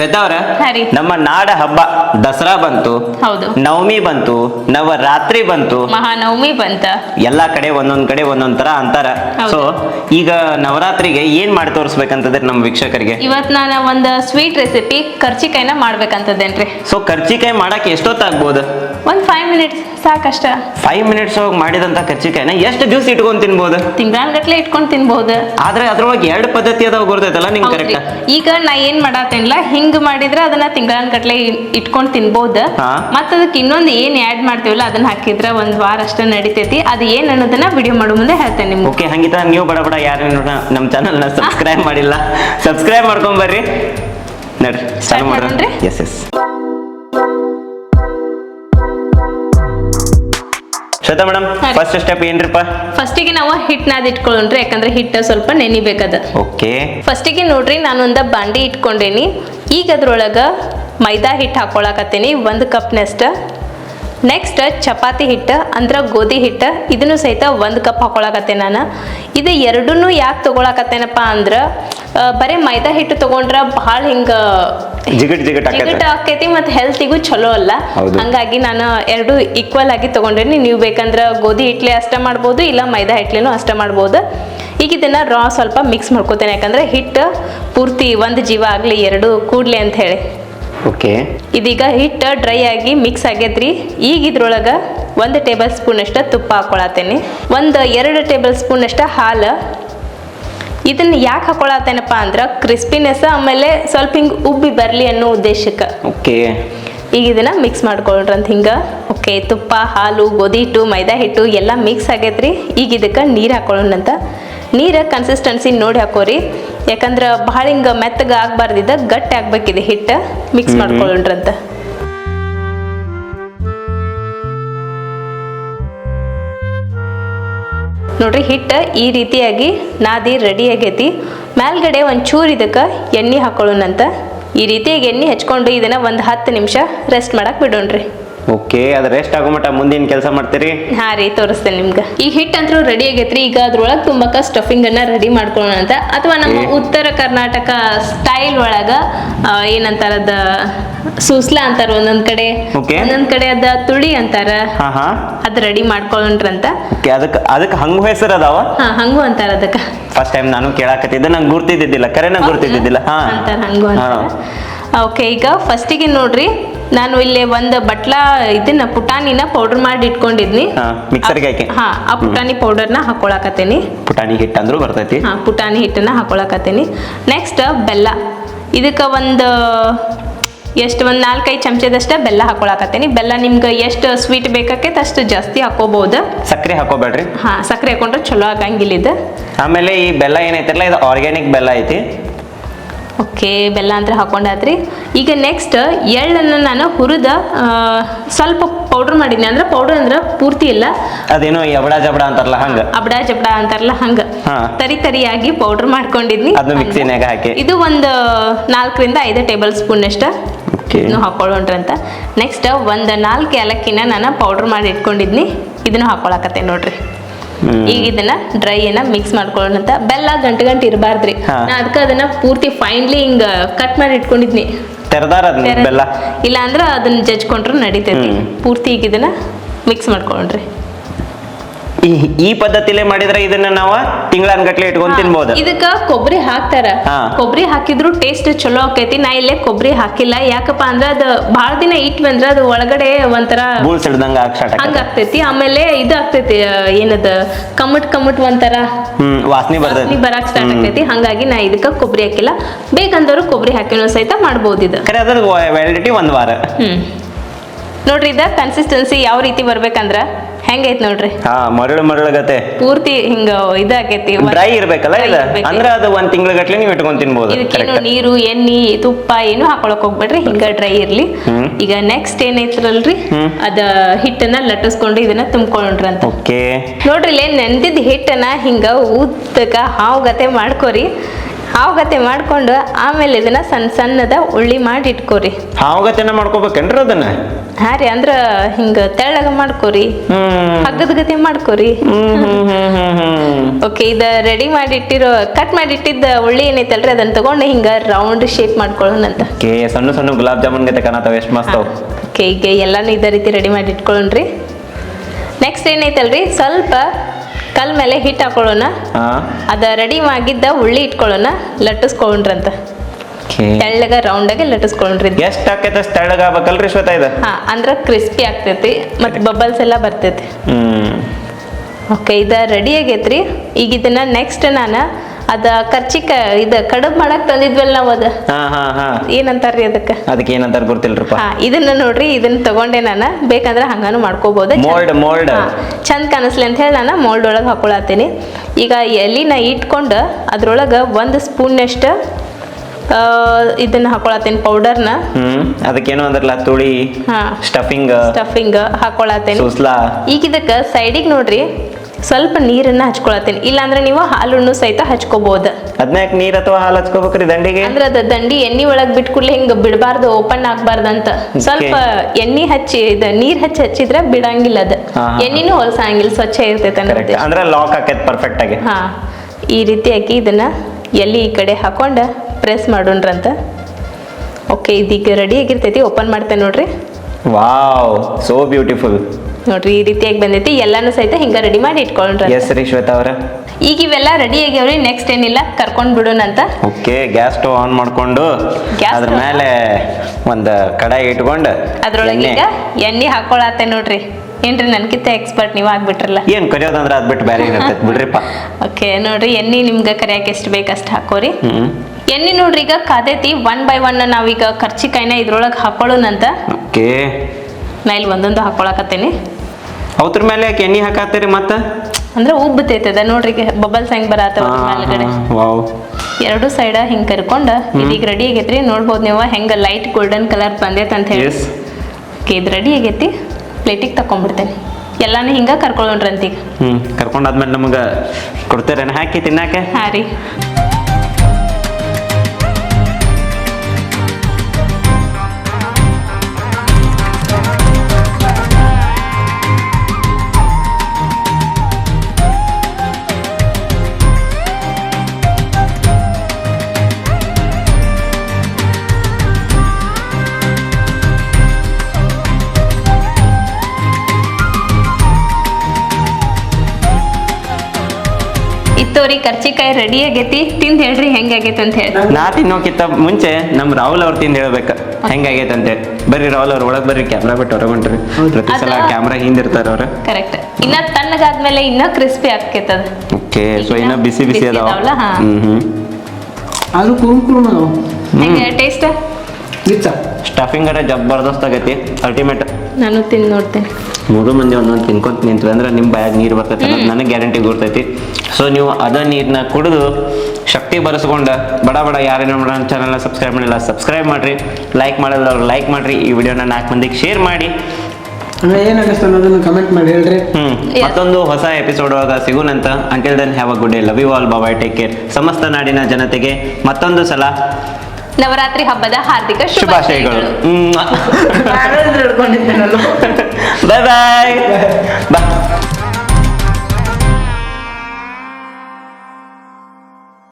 ಶ್ವೇತಾ ಅವರ ನಮ್ಮ ನಾಡ ಹಬ್ಬ ದಸರಾ ಬಂತು ಹೌದು. ನವಮಿ ಬಂತು ನವರಾತ್ರಿ ಬಂತು. ಮಹಾನವಮಿ ಬಂತ. ಎಲ್ಲಾ ಕಡೆ ಒಂದೊಂದ್ ಕಡೆ ಒಂದೊಂದ್ ತರ ಅಂತಾರ. ಹೌದು. ಸೊ ಈಗ ನವರಾತ್ರಿಗೆ ಏನ್ ಮಾಡಿ ತೋರಿಸ್ಬೇಕಂತಂದ್ರೆ ನಮ್ಮ ವೀಕ್ಷಕರಿಗೆ? ಇವತ್ ನಾನು ಒಂದ್ ಸ್ವೀಟ್ ರೆಸಿಪಿ ಕರ್ಚಿಕಾಯಿನ ಮಾಡ್ಬೇಕಂತದೇನ್ರಿ ಸೊ ಕರ್ಚಿಕಾಯಿ ಮಾಡಕ್ ಎಷ್ಟೊತ್ತಾಗ್ಬೋದು? ಒಂದ್ ಫೈವ್ ಮಿನಿಟ್ಸ್ ಸಾಕಷ್ಟ. ಫೈವ್ ಮಿನಿಟ್ಸ್ ಹೋಗಿ ಮಾಡಿದಂತ ಕಚ್ಚಿಕಾಯಿನ ಎಷ್ಟು ದಿವಸ ಇಟ್ಕೊಂಡ್ ತಿನ್ಬೋದು? ತಿಂಗಳಾನ್ಗಟ್ಲೆ ಇಟ್ಕೊಂಡ್ ತಿನ್ಬಹುದು ಆದ್ರೆ ಅದ್ರೊಳಗೆ ಎರಡು ಪದ್ಧತಿ ಅದಾವ ಗೊತ್ತೈತಲ್ಲ ನಿಮ್ಗೆ. ಕರೆಕ್ಟ್ ಈಗ ನಾ ಏನ್ ಮಾಡತ್ತೇನಿಲ್ಲ ಹಿಂಗ್ ಮಾಡಿದ್ರೆ ಅದನ್ನ ತಿಂಗಳಾನ್ಗಟ್ಲೆ ಇಟ್ಕೊಂಡ್ ತಿನ್ಬೋದು. ಮತ್ತ ಅದಕ್ಕೆ ಇನ್ನೊಂದು ಏನ್ ಆಡ್ ಮಾಡ್ತೀವಲ್ಲ ಅದನ್ನ ಹಾಕಿದ್ರೆ ಒಂದ್ ವಾರ ಅಷ್ಟ ನಡಿತೈತಿ. ಅದ್ ಏನ್ ಅನ್ನೋದನ್ನ ವಿಡಿಯೋ ಮಾಡೋ ಮುಂದೆ ಹೇಳ್ತೇನೆ ನಿಮ್ಗೆ. ಓಕೆ ಹಂಗಿತ ನೀವು ಬಡ ಬಡ ಯಾರು ನಮ್ಮ ಚಾನಲ್ನ ಸಬ್ಸ್ಕ್ರೈಬ್ ಮಾಡಿಲ್ಲ. ಸಬ್ಸ್ಕ್ರೈಬ್ ಮಾಡ್ಕೊಂಡ್ ಬರ್ರಿ. ನಡ್ರಿ ಸ್ಟಾರ್ಟ್ ಮಾಡ್ರಿ yes yes Shweta madam first step ಏನ್ರಿಪ್ಪ? ಫಸ್ಟಿಗೆ ನಾವು ಹಿಟ್ ನಾದ್ ಇಟ್ಕೊಳ್ಳೋಣ್ರಿ ಯಾಕಂದ್ರೆ ಹಿಟ್ ಸ್ವಲ್ಪ ನೆನಿಬೇಕದ ಓಕೆ ಫಸ್ಟಿಗೆ ನೋಡ್ರಿ ನಾನೊಂದ ಬಾಂಡಿ ಇಟ್ಕೊಂಡೇನಿ. ಈಗ ಅದ್ರೊಳಗ ಮೈದಾ ಹಿಟ್ಟು ಹಾಕೊಳಕತ್ತೀನಿ ಒಂದು ಕಪ್ನಷ್ಟ ನೆಕ್ಸ್ಟ್ ಚಪಾತಿ ಹಿಟ್ಟು ಅಂದ್ರೆ ಗೋಧಿ ಹಿಟ್ಟು ಇದನ್ನು ಸಹಿತ ಒಂದು ಕಪ್ ಹಾಕೊಳಕತ್ತೆ ನಾನು. ಇದು ಎರಡನ್ನೂ ಯಾಕೆ ತೊಗೊಳಕತ್ತೇನಪ್ಪ ಅಂದ್ರೆ ಬರೀ ಮೈದಾ ಹಿಟ್ಟು ತೊಗೊಂಡ್ರೆ ಭಾಳ ಹಿಂಗೆ ಜಿಗಟ್ ಜಿಗಟ್ ಜಿಗಟ್ ಆಕೈತಿ ಹೆಲ್ತ್ ಹೆಲ್ತಿಗೂ ಚಲೋ ಅಲ್ಲ. ಹಾಗಾಗಿ ಹಂಗಾಗಿ ನಾನು ಎರಡು ಈಕ್ವಲ್ ಆಗಿ ತೊಗೊಂಡೇನಿ. ನೀವು ಬೇಕಂದ್ರೆ ಗೋಧಿ ಹಿಟ್ಲಿ ಅಷ್ಟ ಮಾಡ್ಬೋದು ಇಲ್ಲ ಮೈದಾ ಹಿಟ್ಲಿನೂ ಅಷ್ಟ ಮಾಡ್ಬೋದು. ಈಗ ಇದನ್ನ ರಾ ಸ್ವಲ್ಪ ಮಿಕ್ಸ್ ಮಾಡ್ಕೋತೇನೆ. ಯಾಕಂದ್ರೆ ಹಿಟ್ಟು ಪೂರ್ತಿ ಒಂದು ಜೀವ ಆಗಲಿ ಎರಡು ಕೂಡ್ಲಿ ಅಂತ ಹೇಳಿ. ಓಕೆ. ಇದೀಗ ಹಿಟ್ಟು ಡ್ರೈ ಆಗಿ ಮಿಕ್ಸ್ ಆಗೈತ್ರಿ ಈಗ ಇದ್ರೊಳಗೆ ಒಂದು ಟೇಬಲ್ ಸ್ಪೂನ್ ಅಷ್ಟ ತುಪ್ಪ ಹಾಕೊಳತ್ತೇನೆ. ಒಂದು ಎರಡು ಟೇಬಲ್ ಸ್ಪೂನ್ ಅಷ್ಟ ಹಾಲು ಇದನ್ನ ಯಾಕೆ ಹಾಕೊಳತ್ತೇನಪ್ಪ ಅಂದ್ರೆ ಕ್ರಿಸ್ಪಿನೆಸ್ ಆಮೇಲೆ ಸ್ವಲ್ಪ ಹಿಂಗೆ ಉಬ್ಬಿ ಬರಲಿ ಅನ್ನೋ ಉದ್ದೇಶಕ್ಕೆ. ಓಕೆ. ಈಗ ಇದನ್ನ ಮಿಕ್ಸ್ ಮಾಡ್ಕೊಳ್ರಿ ಅಂತ ಹಿಂಗೆ. ಓಕೆ ತುಪ್ಪ ಹಾಲು ಗೋಧಿ ಹಿಟ್ಟು ಮೈದಾ ಹಿಟ್ಟು ಎಲ್ಲ ಮಿಕ್ಸ್ ಆಗೈತ್ರಿ. ಈಗ ಇದಕ್ಕೆ ನೀರು ಹಾಕೊಳ್ಳೋಣಂತ ನೀರು ಕನ್ಸಿಸ್ಟೆನ್ಸಿ ನೋಡಿ ಹಾಕೋರಿ. ಯಾಕಂದ್ರೆ ಭಾಳ ಹಿಂಗೆ ಮೆತ್ತಗೆ ಆಗಬಾರ್ದಿದ್ದ ಗಟ್ಟಿ ಆಗ್ಬೇಕಿದೆ ಹಿಟ್ಟು. ಮಿಕ್ಸ್ ಮಾಡ್ಕೊಳ್ಳೋಣ್ರಂತ ನೋಡ್ರಿ, ಹಿಟ್ಟು ಈ ರೀತಿಯಾಗಿ ನಾದಿ ರೆಡಿ ಆಗೈತಿ. ಮೇಲ್ಗಡೆ ಒಂಚೂರು ಇದಕ್ಕೆ ಎಣ್ಣೆ ಹಾಕೊಳ್ಳೋಣಂತ. ಈ ರೀತಿಯಾಗಿ ಎಣ್ಣೆ ಹಚ್ಕೊಂಡು ಇದನ್ನು ಒಂದು ಹತ್ತು ನಿಮಿಷ ರೆಸ್ಟ್ ಮಾಡಕ್ ಬಿಡೋಣ್ರಿ. ಓಕೆ ಅದ ರೆಸ್ಟ್ ಆಗೋ ಮಟ್ಟ ಮುಂದಿನ ಕೆಲಸ ಮಾಡ್ತೀರಿ? ಹಾ ರೀ ತೋರಿಸ್ತೇನೆ ನಿಮ್ಗೆ. ಈ ಹಿಟ್ ಅಂತೂ ರೆಡಿ ಆಗೈತ್ರಿ ಈಗ ಅದ್ರೊಳಗೆ ತುಂಬಾಕ ಸ್ಟಫಿಂಗ್ ಅನ್ನ ರೆಡಿ ಮಾಡ್ಕೊಳ್ಳೋಣ ಅಂತ. ಅಥವಾ ನಮ್ಮ ಉತ್ತರ ಕರ್ನಾಟಕ ಸ್ಟೈಲ್ ಒಳಗ ಆ, ಏನಂತಾರದ ಸೂಸ್ಲಾ ಅಂತಾರ ಒಂದೊಂದ್ ಕಡೆ. Okay. ಒಂದೊಂದ್ ಕಡೆ ಅದ ತುಳಿ ಅಂತಾರ. ಹಾ ಹಾ. ಅದ್ ರೆಡಿ ಮಾಡ್ಕೊಳ್ಳೋಣ್ರಂತ. ಓಕೆ ಅದಕ್ಕೆ ಅದಕ್ಕೆ ಹಂಗು ಹೆಸರು ಅದಾವ? ಹಾ ಹಂಗೂ ಅಂತಾರ ಅದಕ್ಕ. ಫಸ್ಟ್ ಟೈಮ್ ನಾನು ಕೇಳಾಕತ್ತಿದ್ದೆ ನಂಗೆ ಗುರ್ತಿದ್ದಿದ್ದಿಲ್ಲ ಕರೆ ನಂಗೆ ಗುರ್ತಿದ್ದಿದ್ದಿಲ್ಲ. ಹಾ. ಅಂತಾರ ಹಂಗೂ ಅಂತಾರ. ಓಕೆ ಈಗ ಫಸ್ಟಿಗೆ ನೋಡ್ರಿ ನಾನು ಇಲ್ಲಿ ಒಂದು ಬಟ್ಲ ಇದನ್ನ ಪುಟಾಣಿನ ಪೌಡರ್ ಮಾಡಿ ಇಟ್ಕೊಂಡಿದ್ನಿ. ಮಿಕ್ಸರ್ಗೆ ಹಾಕಿ. ಹಾ ಆ ಪುಟಾಣಿ ಪೌಡರ್ನ ಹಾಕೊಳಕತ್ತೇನಿ. ಪುಟಾಣಿ ಹಿಟ್ಟು ಅಂದ್ರೂ ಬರ್ತೈತಿ. ಹಾ ಪುಟಾಣಿ ಹಿಟ್ಟನ್ನ ಹಾಕೊಳಕತ್ತೀನಿ. ನೆಕ್ಸ್ಟ್ ಬೆಲ್ಲ. ಇದಕ್ಕೆ ಒಂದು ಎಷ್ಟು ಒಂದು ನಾಲ್ಕೈದು ಚಮಚದಷ್ಟೇ ಬೆಲ್ಲ ಹಾಕೊಳಕತ್ತೀನಿ. ಬೆಲ್ಲ ನಿಮ್ಗೆ ಎಷ್ಟು ಸ್ವೀಟ್ ಬೇಕಾಕೈತೆ ಅಷ್ಟು ಜಾಸ್ತಿ ಹಾಕೋಬಹುದು ಸಕ್ಕರೆ ಹಾಕೋಬೇಡ್ರಿ. ಹಾ ಸಕ್ಕರೆ ಹಾಕೊಂಡ್ರೆ ಚಲೋ ಆಗಂಗಿಲ್ಲ ಇದು. ಆಮೇಲೆ ಈ ಬೆಲ್ಲ ಏನೈತಿರಲ್ಲ ಇದು ಆರ್ಗ್ಯಾನಿಕ್ ಬೆಲ್ಲ ಐತಿ. ಓಕೆ ಬೆಲ್ಲ ಅಂತ ಹಾಕೊಂಡಾತ್ರಿ ಈಗ ನೆಕ್ಸ್ಟ್ ಎಳ್ಳನ್ನು ನಾನು ಹುರಿದ ಸ್ವಲ್ಪ ಪೌಡರ್ ಮಾಡಿದ್ನಿ ಅಂದ್ರೆ ಪೌಡರ್ ಅಂದ್ರೆ ಪೂರ್ತಿ ಇಲ್ಲ. ಅದೇನೋ ಎಬಡ ಜಬಡ ಅಂತಾರಲ್ಲ ಹಂಗ? ಅಬಡ ಜಬಡ ಅಂತಾರಲ್ಲ ಹಂಗ. ತರಿ ತರಿಯಾಗಿ ಪೌಡರ್ ಮಾಡ್ಕೊಂಡಿದ್ನಿ. ಅದನ್ನ ಮಿಕ್ಸಿನಾಗ ಹಾಕಿ. ಇದು ಒಂದು ನಾಲ್ಕರಿಂದ ಐದು ಟೇಬಲ್ ಸ್ಪೂನ್ ಅಷ್ಟ. ಹಾಕೊಳ್ಳೋಣ್ರಂತ ನೆಕ್ಸ್ಟ್ ಒಂದು ನಾಲ್ಕು ಏಲಕ್ಕಿನ ನಾನು ಪೌಡರ್ ಮಾಡಿ ಇಟ್ಕೊಂಡಿದ್ನಿ. ಇದನ್ನು ಹಾಕೊಳಕತ್ತೆ ನೋಡ್ರಿ. ಈಗ ಇದನ್ನ ಡ್ರೈ ಏನ ಮಿಕ್ಸ್ ಮಾಡ್ಕೊಳ್ಳೋಣಂತ ಬೆಲ್ಲ ಗಂಟು ಗಂಟು ಇರಬಾರ್ದ್ರಿ. ನಾ ಅದಕ್ಕೆ ಅದನ್ನ ಪೂರ್ತಿ ಫೈನ್ಲಿ ಹಿಂಗ ಕಟ್ ಮಾಡಿ ಇಟ್ಕೊಂಡಿದ್ನಿ. ತೆರೆದಾರ ಬೆಲ್ಲ? ಇಲ್ಲ ಅಂದ್ರೆ ಅದನ್ನ ಜಜ್ಕೊಂಡ್ರು ನಡೀತೈತಿ. ಪೂರ್ತಿ ಈಗ ಇದನ್ನ ಮಿಕ್ಸ್ ಮಾಡ್ಕೊಳ್ಳೋಣ್ರಿ ಈ ಈ ಪದ್ಧತಿಲೇ ಮಾಡಿದ್ರೆ ಇದನ್ನ ನಾವು ತಿಂಗಳನ್ಗಟ್ಲೆ ಇಟ್ಕೊಂಡ್ ತಿನ್ಬೋದು. ಇದಕ್ಕ ಕೊಬ್ಬರಿ ಹಾಕ್ತಾರ. ಹಾ. ಕೊಬ್ಬರಿ ಹಾಕಿದ್ರು ಟೇಸ್ಟ್ ಚಲೋ ಆಕೈತಿ. ನಾ ಇಲ್ಲೇ ಕೊಬ್ಬರಿ ಹಾಕಿಲ್ಲ. ಯಾಕಪ್ಪ ಅಂದ್ರ ಅದ ಭಾಳ ದಿನ ಇಟ್ವಿ ಅಂದ್ರ ಅದು ಒಳಗಡೆ ಒಂಥರ ಬೂಳ್ಸ್ ಹಿಡ್ದಂಗ ಆಗ್ ಸ್ಟಾರ್ಟ್ ಹಂಗ ಆಗ್ತೈತಿ ಆಮೇಲೆ ಇದು ಆಗ್ತೈತಿ ಆ, ಏನದ ಕಮ್ಮಟ್ ಕಮ್ಮಟ್ ಒಂಥರ ಹ್ಮ್ ವಾಸನೆ ವಾಸನೆ ಬರ್ತೈತಿ ಬರಾಕ್ ಸ್ಟಾರ್ಟ್ ಆಗ್ತೈತಿ ಹಂಗಾಗಿ ನಾ ಇದಕ್ಕ ಕೊಬ್ಬರಿ ಹಾಕಿಲ್ಲ. ಬೇಕಂದವರು ಕೊಬ್ಬರಿ ಹಾಕಿನೂ ಸಹಿತ ಮಾಡ್ಬೋದು ಇದು. ಖರೆ ಅದ್ರ ವ್ಯಾಲಿಡಿಟಿ ಒಂದ್ ವಾರ. ಹ್ಮ್. ನೋಡ್ರಿ ಇದ ಕನ್ಸಿಸ್ಟೆನ್ಸಿ ಯಾವ ರೀತಿ ಬರ್ಬೇಕಂದ್ರ ಹೆಂಗೈತ್ ನೋಡ್ರಿ? ಹಾ ಮರಳು ಮರಳಗತೆ ಪೂರ್ತಿ ಹಿಂಗ ಇದಾಕೈತಿ ಡ್ರೈ ಇರ್ಬೇಕಲ್ಲ ಇಲ್ಲ. ಅಂದ್ರೆ ಅದು ಒಂದ್ ತಿಂಗಳ ಗಟ್ಲೆ ನೀವು ಇಟ್ಕೊಂಡ್ ತಿನ್ಬೋದು ಇದಕ್ಕೇನು ನೀರು ಎಣ್ಣಿ ತುಪ್ಪ ಏನು ಹಾಕೊಳಕ್ ಹೋಗ್ಬೇಡ್ರಿ ಹಿಂಗ ಡ್ರೈ ಇರ್ಲಿ. ಈಗ ನೆಕ್ಸ್ಟ್ ಏನೈತ್ರಲ್ರಿ. ಅದ ಹಿಟ್ಟನ್ನ ಲಟ್ಟಿಸ್ಕೊಂಡು ಇದನ್ನ ತುಂಬಿಕೊಂಡ್ರಿ ಅಂತ ಓಕೆ. ನೋಡ್ರಿ ಇಲ್ಲಿ ನೆನ್ದಿದ್ ಹಿಟ್ಟನ್ನ ಹಿಂಗ ಉದ್ದಕ ಹಾವ್ ಗತೆ ಮಾಡ್ಕೊರಿ. ಹಾವುಗತೆ ಮಾಡ್ಕೊಂಡು ಆಮೇಲೆ ಇದನ್ನ ಸಣ್ಣ ಸಣ್ಣದ ಉಳ್ಳಿ ಮಾಡಿ ಇಟ್ಕೋರಿ ಹಾವಗತೆನ ಮಾಡ್ಕೋಬೇಕೇನ್ರಿ ಅದನ್ನ? ಹಾ ರೀ ಅಂದ್ರ ಹಿಂಗ ತೆಳ್ಳಗ ಮಾಡ್ಕೋರಿ. ಹಗ್ಗದ ಗತಿ ಮಾಡ್ಕೋರಿ. ಓಕೆ ಇದ ರೆಡಿ ಮಾಡಿ ಇಟ್ಟಿರೋ ಕಟ್ ಮಾಡಿ ಇಟ್ಟಿದ್ದ ಉಳ್ಳಿ ಏನೈತಲ್ರಿ? ಅದನ್ನ ತಗೊಂಡು ಹಿಂಗ ರೌಂಡ್ ಶೇಪ್ ಮಾಡ್ಕೊಳ್ಳೋಣಂತ ಓಕೆ ಸಣ್ಣ ಸಣ್ಣ ಗುಲಾಬ್ ಜಾಮೂನ್ ಗತೆ ಕಾಣತಾವ ಎಷ್ಟು ಮಸ್ತ್ ಓಕೆ ಈಗ ಎಲ್ಲಾನು ಇದೇ ರೀತಿ ರೆಡಿ ಮಾಡಿ ಇಟ್ಕೊಳ್ಳೋಣ್ರಿ ನೆಕ್ಸ್ಟ್ ಏನೈತಲ್ರಿ? ಸ್ವಲ್ಪ ಕಲ್ ಮೇಲೆ ಹಿಟ್ ಹಾಕೊಳ್ಳೋಣ. ಅದ ರೆಡಿ ಆಗಿದ್ದ ಉಳ್ಳಿ ಇಟ್ಕೊಳ್ಳೋಣ. ಲಟ್ಟಿಸ್ಕೊಂಡ್ರಂತ. ತೆಳ್ಳಗ ರೌಂಡಾಗಿ ಲಟ್ಟಿಸ್ಕೊಂಡ್ರಿ. ಎಷ್ಟು ಆಕೈತೆ ಅಷ್ಟು ತೆಳ್ಳಗ ಆಗ್ಬೇಕಲ್ರಿ ಶ್ವೇತಾ ಇದು ಹಾ ಅಂದ್ರ ಕ್ರಿಸ್ಪಿ ಆಗ್ತೈತಿ ಮತ್ತೆ ಬಬಲ್ಸ್ ಎಲ್ಲ ಬರ್ತೈತಿ. ಹ್ಮ್. ಓಕೆ ಇದ ರೆಡಿ ಆಗೈತ್ರಿ. ಈಗ ಇದನ್ನ ನೆಕ್ಸ್ಟ್ ನಾನು ಅದ ಕರ್ಚಿಕ ಇದ ಕಡಬ್ ಮಾಡಕ್ ತಂದಿದ್ವಲ್ಲ ನಾವ್ ಅದ. ಹಾ ಹಾ ಹಾ. ಏನಂತಾರ್ರಿ ಅದಕ್ಕೆ? ಅದಕ್ಕೆ ಏನಂತಾರ ಗೊತ್ತಿಲ್ರಪ್ಪ. ಹಾ ಇದನ್ನ ನೋಡ್ರಿ ಇದನ್ನ ತಗೊಂಡೆ ನಾನು. ಬೇಕಂದ್ರೆ ಹಂಗಾನು ಮಾಡ್ಕೋಬಹುದು ಮೋಲ್ಡ್ ಮೋಲ್ಡ್ ಚಂದ ಕಾಣಿಸ್ಲಿ ಅಂತ ಹೇಳಿ ನಾನು ಮೋಲ್ಡ್ ಒಳಗೆ ಹಾಕೊಳತ್ತೀನಿ. ಈಗ ಎಲ್ಲಿನ ಇಟ್ಕೊಂಡು ಅದ್ರೊಳಗೆ ಒಂದು ಸ್ಪೂನ್ನಷ್ಟು ಇದನ್ನ ಹಾಕೊಳತ್ತೀನಿ ಪೌಡರ್ನ ಅದಕ್ಕೇನು ಅಂದ್ರಲ್ಲ ತುಳಿ ಹಾ. ಸ್ಟಫಿಂಗ್ ಸ್ಟಫಿಂಗ್ ಹಾಕೊಳತ್ತೀನಿ. ಈಗ ಇದಕ್ಕೆ ಸೈಡಿಗೆ ನೋಡ್ರಿ ಸ್ವಲ್ಪ ನೀರನ್ನ ಹಚ್ಕೊಳತ್ತೀನಿ. ಇಲ್ಲಾಂದ್ರೆ ನೀವು ಹಾಲನ್ನು ಸಹಿತ ಹಚ್ಕೋಬಹುದು ಹದಿನಾಲ್ಕು ನೀರ್ ಅಥವಾ ಹಾಲು ಹಚ್ಕೋಬೇಕ್ರಿ ದಂಡಿಗೆ? ಅಂದ್ರೆ ಅದ ದಂಡಿ ಎಣ್ಣಿ ಒಳಗ್ ಬಿಟ್ ಕೂಡಲೇ ಹಿಂಗ ಬಿಡಬಾರ್ದು ಓಪನ್ ಆಗ್ಬಾರ್ದಂತ. ಸ್ವಲ್ಪ ಎಣ್ಣಿ ಹಚ್ಚಿ ಇದ ನೀರ್ ಹಚ್ಚಿ ಹಚ್ಚಿದ್ರೆ ಬಿಡಂಗಿಲ್ಲ ಅದ. ಎಣ್ಣಿನೂ ಹೊಲಸಂಗಿಲ್ಲ ಸ್ವಚ್ಛ ಇರ್ತೈತೆ ಅಂದ್ರೆ ಲಾಕ್ ಆಕೈತೆ ಪರ್ಫೆಕ್ಟ್ ಆಗಿ. ಹಾ ಈ ರೀತಿಯಾಗಿ ಇದನ್ನ ಎಲ್ಲಿ ಈ ಕಡೆ ಹಾಕೊಂಡ ಪ್ರೆಸ್ ಮಾಡೋಣ್ರಂತ. ಓಕೆ ಇದೀಗ ರೆಡಿ ಆಗಿರ್ತೈತಿ ಓಪನ್ ಮಾಡ್ತೇನೆ ನೋಡ್ರಿ. ವಾವ್ ಸೋ ಬ್ಯೂಟಿಫುಲ್ ನೋಡ್ರಿ ಈ ರೀತಿಯಾಗಿ ಬಂದೈತಿ. ಎಲ್ಲಾನು ಸಹಿತ ಹಿಂಗ ರೆಡಿ ಮಾಡಿ ಇಟ್ಕೊಂಡ್ರ ಎಸ್ ರೀ ಶ್ವೇತಾ ಅವ್ರ. ಈಗ ಇವೆಲ್ಲ ರೆಡಿ ಆಗ್ಯಾವ್ರಿ ನೆಕ್ಸ್ಟ್ ಏನಿಲ್ಲ ಕರ್ಕೊಂಡ್ ಬಿಡೋಣ ಅಂತ. ಓಕೆ ಗ್ಯಾಸ್ ಸ್ಟೋವ್ ಆನ್ ಮಾಡ್ಕೊಂಡು Gas ಅದ್ರ stove? ಮೇಲೆ ಒಂದು ಕಡಾಯಿ ಇಟ್ಕೊಂಡು ಅದ್ರೊಳಗೆ ಎಣ್ಣೆ. ಈಗ ಎಣ್ಣೆ ಹಾಕೊಳತ್ತೆ ನೋಡ್ರಿ. ಏನ್ರಿ ನನ್ಕಿಂತ ಎಕ್ಸ್ಪರ್ಟ್ ನೀವು ಆಗ್ಬಿಟ್ರಲ್ಲ. ಏನ್ ಕರಿಯೋದಂದ್ರೆ ಅದ್ ಬಿಟ್ಟು ಬೇರೆ ಇರ್ತೈತೆ ಬಿಡ್ರಿಪ್ಪ. ಓಕೆ ನೋಡ್ರಿ ಎಣ್ಣೆ ನಿಮ್ಗೆ ಕರಿಯಕ್ಕೆ ಎಷ್ಟು ಬೇಕು ಅಷ್ಟು ಹಾಕೋರಿ. ಹ್ಮ್. ಎಣ್ಣೆ ನೋಡ್ರಿ ಈಗ ಕಾದೈತಿ ಒನ್ ಬೈ ಒನ್ ನಾವೀಗ ಕರ್ಚಿಕಾಯಿನ ಇದ್ರೊಳಗೆ ಹಾಕೊಳ್ಳೋಣಂತ. ಓಕೆ. ನಾ ಇಲ್ಲಿ ಒಂದೊಂದು ಹಾಕೊಳಕತ್ತೇನೆ. ಅವತ್ರ ಮೇಲೆ ಯಾಕೆ ಎಣ್ಣೆ ಹಾಕತ್ತೀರಿ ಮತ್ತೆ? ಅಂದ್ರೆ ಉಬ್ಬತೈತದ ನೋಡ್ರಿ ಬಬಲ್ಸ್ ಹೆಂಗ್ ಬರತ್ತವ ಮೇಲ್ಗಡೆ ವಾವ್. ಎರಡು ಸೈಡ ಹಿಂಗ್ ಕರ್ಕೊಂಡ ಇದೀಗ ರೆಡಿ ಆಗೈತ್ರಿ. ನೋಡ್ಬೋದು ನೀವು ಹೆಂಗ ಲೈಟ್ ಗೋಲ್ಡನ್ ಕಲರ್ ಬಂದೈತೆ ಅಂತ ಹೇಳಿ. ಓಕೆ ಇದು ರೆಡಿ ಆಗೈತಿ. ಪ್ಲೇಟಿಗೆ ತಕೊಂಡ್ಬಿಡ್ತೇನೆ ಎಲ್ಲಾನು ಹಿಂಗ ಕರ್ಕೊಳ್ಳೋಣ್ರಂತೀಗ ಹ್ಮ್ ಕರ್ಕೊಂಡಾದ್ಮೇಲೆ ನಮಗೆ ಕೊಡ್ತೀರೇನು? ಹಾಕಿ ತಿನ್ನಾಕ? ಹಾ ರೀ. ಇತ್ತೋರಿ ಕರ್ಚಿಕಾಯಿ ರೆಡಿ ಆಗೈತಿ ತಿಂದ್ ಹೇಳ್ರಿ ಹೆಂಗ್ ಆಗೈತಿ ಅಂತ ಹೇಳಿ. ನಾ ತಿನ್ನೋಕ್ಕಿಂತ ಮುಂಚೆ ನಮ್ ರಾಹುಲ್ ಅವ್ರ ತಿಂದು ಹೇಳ್ಬೇಕು. ಹೆಂಗಾಗೈತೆ ಅಂತೇಳಿ ಬರ್ರಿ ರಾಹುಲ್ ಅವ್ರ ಒಳಗ್ ಬರ್ರಿ ಕ್ಯಾಮ್ರಾ ಬಿಟ್ಟು ಹೊರಗೊಂಡ್ರಿ ಹೊಂಟ್ರಿ. ಪ್ರತಿ ಸಲ ಅದ- ಕ್ಯಾಮ್ರಾ ಹಿಂದಿರ್ತಾರ ಅವ್ರ. ಕರೆಕ್ಟ್ ಇನ್ನ ತಣ್ಣಗಾದ್ಮೇಲೆ ಇನ್ನ ಕ್ರಿಸ್ಪಿ ಆಕೈತದ ಓಕೆ ಸೊ ಇನ್ನ ಬಿಸಿ ಬಿಸಿ ಅದಾವ. ಅದಾವಲ್ಲ, ಹಾ. ಹ್ಮ್ ಹ್ಮ್. ಆದ್ರೂ ಕುರುಮ್ ಕುರುಮ್ ಅದಾವ ಹೆಂಗೆ ಟೇಸ್ಟ್ ನಿಚ್ಚ ಸ್ಟಫಿಂಗ್ ಅರೆ ಜಬರ್ದಸ್ತ್ ಆಗೈತಿ ಅಲ್ಟಿಮೇಟ್ ನಾನು ತಿಂದು ನೋಡ್ತೇನೆ. ಮೂರು ಮಂದಿ ಒಂದೊಂದು ತಿನ್ಕೊಂತ ನಿಂತ್ವಿ ಅಂದ್ರೆ ನಿಮ್ಮ ಬಾಯಾಗ ನೀರು ಬರ್ತೈತೆ ಅನ್ನೋದು ನನಗೆ ಗ್ಯಾರಂಟಿ ಗೊತ್ತೈತಿ ಸೊ ನೀವು ಅದ ನೀರನ್ನ ಕುಡಿದು ಶಕ್ತಿ ಬರೆಸ್ಕೊಂಡು ಬಡ ಬಡ ಯಾರೇನು ಮಾಡೋ ಚಾನಲ್ನ ಸಬ್ಸ್ಕ್ರೈಬ್ ಮಾಡಿಲ್ಲ ಸಬ್ಸ್ಕ್ರೈಬ್ ಮಾಡಿರಿ ಲೈಕ್ ಮಾಡಿಲ್ಲ ಲೈಕ್ ಮಾಡಿರಿ ಈ ವಿಡಿಯೋನ ನಾಲ್ಕು ಮಂದಿಗೆ ಶೇರ್ ಮಾಡಿ. ಅಂದ್ರೆ ಏನ್ ಅನ್ನಿಸ್ತು ಅನ್ನೋದನ್ನ ಕಮೆಂಟ್ ಮಾಡಿ ಹೇಳ್ರಿ. ಮತ್ತೊಂದು ಹೊಸ ಎಪಿಸೋಡ್ ಒಳಗೆ ಸಿಗುನಂತ until then have a good day love you all bye take care ಸಮಸ್ತ ನಾಡಿನ ಜನತೆಗೆ ಮತ್ತೊಂದು ಸಲ. ನವರಾತ್ರಿ ಹಬ್ಬದ ಹಾರ್ದಿಕ ಶುಭಾಶಯಗಳು. ಬಾಯ್ ಬಾಯ್ ಬಾ